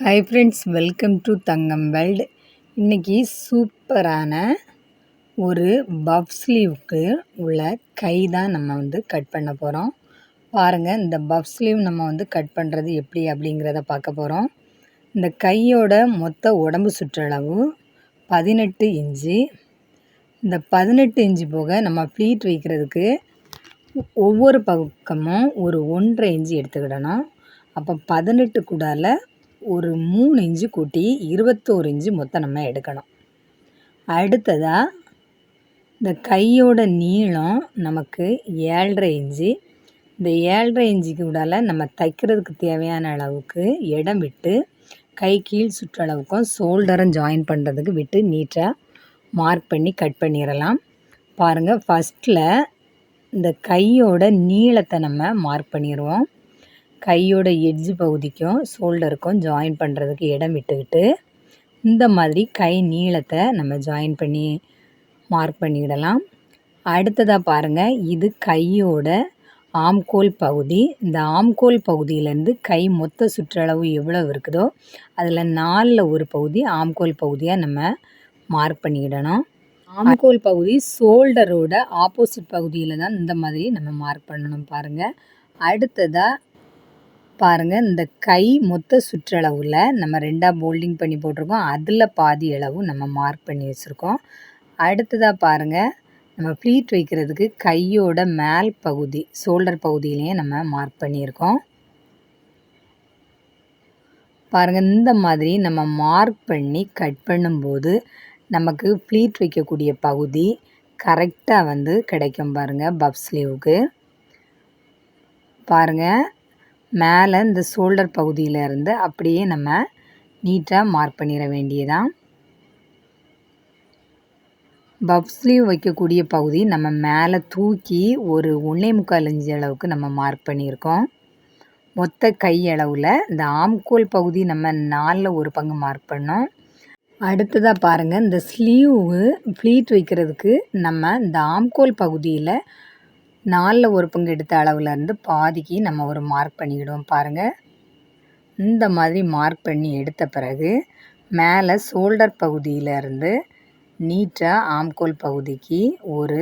Hi friends welcome to Thangam world இன்றைக்கி சூப்பரான ஒரு பஃப் ஸ்லீவுக்கு உள்ள கை தான் நம்ம வந்து கட் பண்ண போகிறோம் பாருங்கள் இந்த பஃப் ஸ்லீவ் நம்ம வந்து கட் பண்ணுறது எப்படி அப்படிங்கிறத பார்க்க போகிறோம் இந்த கையோட மொத்த உடம்பு சுற்றளவு பதினெட்டு இன்ச்சு. இந்த பதினெட்டு இன்ச்சு போக நம்ம ப்ளீட் வைக்கிறதுக்கு ஒவ்வொரு பக்கமும் ஒரு ஒன்றரை இன்ச்சு எடுத்துக்கிடணும். அப்போ பதினெட்டு குடால ஒரு மூணு இன்ச்சு கூட்டி இருபத்தோரு இன்ச்சு மொத்தம் நம்ம எடுக்கணும். அடுத்ததாக இந்த கையோட நீளம் நமக்கு ஏழரை இன்ச்சு. இந்த ஏழரை இன்ச்சுக்கு விடால நம்ம தைக்கிறதுக்கு தேவையான அளவுக்கு இடம் விட்டு கை கீழ் சுற்றளவுக்கும் ஷோல்டரும் ஜாயின் பண்ணுறதுக்கு விட்டு நீட்டாக மார்க் பண்ணி கட் பண்ணிடலாம் பாருங்கள் ஃபஸ்ட்டில் இந்த கையோட நீளத்தை நம்ம மார்க் பண்ணிடுவோம் கையோட எட்ஜு பகுதிக்கும் ஷோல்டருக்கும் ஜாயின் பண்ணுறதுக்கு இடம் விட்டுக்கிட்டு இந்த மாதிரி கை நீளத்தை நம்ம ஜாயின் பண்ணி மார்க் பண்ணிவிடலாம் அடுத்ததாக பாருங்கள் இது கையோட ஆம்கோல் பகுதி. இந்த ஆம்கோல் பகுதியிலேருந்து கை மொத்த சுற்றளவு எவ்வளோ இருக்குதோ அதில் நாலில் ஒரு பகுதி ஆம்கோல் பகுதியாக நம்ம மார்க் பண்ணிக்கிடணும் ஆம்கோல் பகுதி ஷோல்டரோட ஆப்போசிட் பகுதியில் தான் இந்த மாதிரி நம்ம மார்க் பண்ணணும் பாருங்கள் அடுத்ததாக பாருங்கள் இந்த கை மொத்த சுற்றளவில் நம்ம ரெண்டாக போல்டிங் பண்ணி போட்டிருக்கோம். அதில் பாதி அளவு நம்ம மார்க் பண்ணி வச்சுருக்கோம். அடுத்ததாக பாருங்கள் நம்ம ப்ளீட் வைக்கிறதுக்கு கையோட மேல் பகுதி ஷோல்டர் பகுதியிலையும் நம்ம மார்க் பண்ணியிருக்கோம். பாருங்கள் இந்த மாதிரி நம்ம மார்க் பண்ணி கட் பண்ணும்போது நமக்கு ப்ளீட் வைக்கக்கூடிய பகுதி கரெக்டாக வந்து கிடைக்கும் பாருங்கள் பப் ஸ்லீவுக்கு. பாருங்கள் மேலே இந்த ஷோல்டர் பகுதியில் இருந்து அப்படியே நம்ம நீட்டாக மார்க் பண்ணிட வேண்டியதான் பப் ஸ்லீவ் வைக்கக்கூடிய பகுதி நம்ம மேலே தூக்கி ஒரு ஒன்றே முக்கால் இஞ்சி அளவுக்கு நம்ம மார்க் பண்ணியிருக்கோம். மொத்த கை அளவில் இந்த ஆம்கோல் பகுதி நம்ம நாலில் ஒரு பங்கு மார்க் பண்ணோம். அடுத்ததாக பாருங்கள் இந்த ஸ்லீவு ஃப்ளீட் வைக்கிறதுக்கு நம்ம இந்த ஆம்கோல் பகுதியில் நாலில் ஒரு பங்கு எடுத்த அளவுலேருந்து பாதிக்கு நம்ம ஒரு மார்க் பண்ணிக்கிடுவோம் பாருங்கள் இந்த மாதிரி மார்க் பண்ணி எடுத்த பிறகு மேலே ஷோல்டர் பகுதியிலேருந்து நீட்டாக ஆம்கோல் பகுதிக்கு ஒரு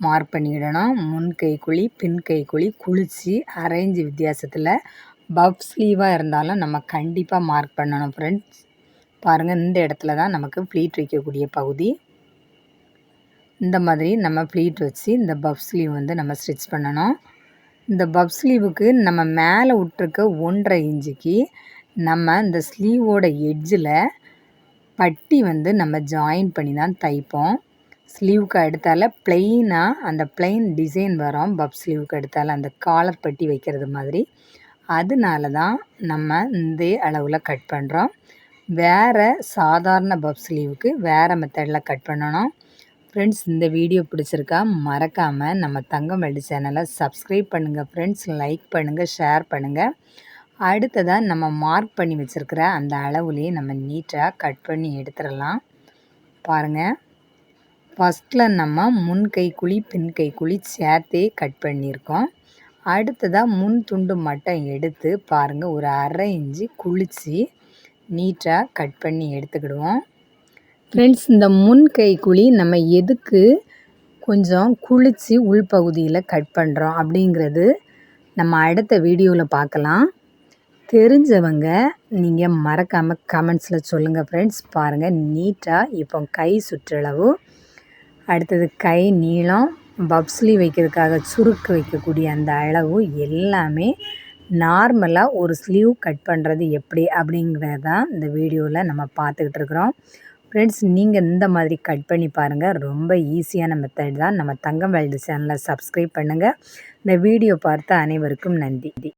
மார்க் பண்ணிக்கிடணும் முன் கைக்குழி பின் கைக்குழி குளிச்சு அரேஞ்சு வித்தியாசத்தில் பஃப் ஸ்லீவாக இருந்தாலும் நம்ம கண்டிப்பாக மார்க் பண்ணணும் ஃப்ரெண்ட்ஸ் பாருங்கள் இந்த இடத்துல தான் நமக்கு ப்ளீட் வைக்கக்கூடிய பகுதி. இந்த மாதிரி நம்ம ப்ளீட் வச்சு இந்த பஃப் ஸ்லீவ் வந்து நம்ம ஸ்டிச் பண்ணணும். இந்த பஃப் ஸ்லீவுக்கு நம்ம மேலே விட்ருக்க ஒன்றரை இன்ச்சுக்கு நம்ம இந்த ஸ்லீவோட எட்ஜில் பட்டி வந்து நம்ம ஜாயின் பண்ணி தான் தைப்போம். ஸ்லீவுக்கு எடுத்தால ப்ளெயினாக அந்த ப்ளெயின் டிசைன் வரும். பப் ஸ்லீவுக்கு அடுத்தால அந்த காலர் பட்டி வைக்கிறது மாதிரி. அதனால தான் நம்ம இந்த அளவில் கட் பண்ணுறோம் வேறு சாதாரண பப் ஸ்லீவுக்கு வேறு மெத்தடில் கட் பண்ணணும். ஃப்ரெண்ட்ஸ் இந்த வீடியோ பிடிச்சிருக்கா மறக்காமல் நம்ம தங்கம் சேனலை சப்ஸ்கிரைப் பண்ணுங்கள் ஃப்ரெண்ட்ஸ் லைக் பண்ணுங்கள் ஷேர் பண்ணுங்கள் அடுத்ததாக நம்ம மார்க் பண்ணி வச்சுருக்கிற அந்த அளவுலேயே நம்ம நீட்டாக கட் பண்ணி எடுத்துடலாம். பாருங்கள் ஃபஸ்ட்டில் நம்ம முன் கை குழி பின் கை குழி சேர்த்தே கட் பண்ணியிருக்கோம். அடுத்ததாக முன் துண்டு மட்டும் எடுத்து பாருங்கள் ஒரு அரை இஞ்சி குளித்து நீட்டாக கட் பண்ணி எடுத்துக்கிடுவோம். ஃப்ரெண்ட்ஸ் இந்த முன் கைக்குழி நம்ம எதுக்கு கொஞ்சம் குளித்து உள்பகுதியில் கட் பண்ணுறோம் அப்படிங்கிறது நம்ம அடுத்த வீடியோவில் பார்க்கலாம். தெரிஞ்சவங்க நீங்கள் மறக்காமல் கமெண்ட்ஸில் சொல்லுங்கள் ஃப்ரெண்ட்ஸ் பாருங்கள் நீட்டாக இப்போ கை சுற்றளவு. அடுத்தது கை நீளம் பப்ஸ்லி வைக்கிறதுக்காக சுருக்கு வைக்கக்கூடிய அந்த அளவு எல்லாமே நார்மலாக ஒரு ஸ்லீவ் கட் பண்ணுறது எப்படி அப்படிங்கிறதான் தான் இந்த வீடியோவில் நம்ம பார்த்துக்கிட்டு இருக்கிறோம். ஃப்ரெண்ட்ஸ் நீங்கள் இந்த மாதிரி கட் பண்ணி பாருங்கள் ரொம்ப ஈஸியான மெத்தட் தான். நம்ம தங்கம் வேல்டு சேனலை சப்ஸ்கிரைப் பண்ணுங்கள் இந்த வீடியோ பார்த்த அனைவருக்கும் நன்றி.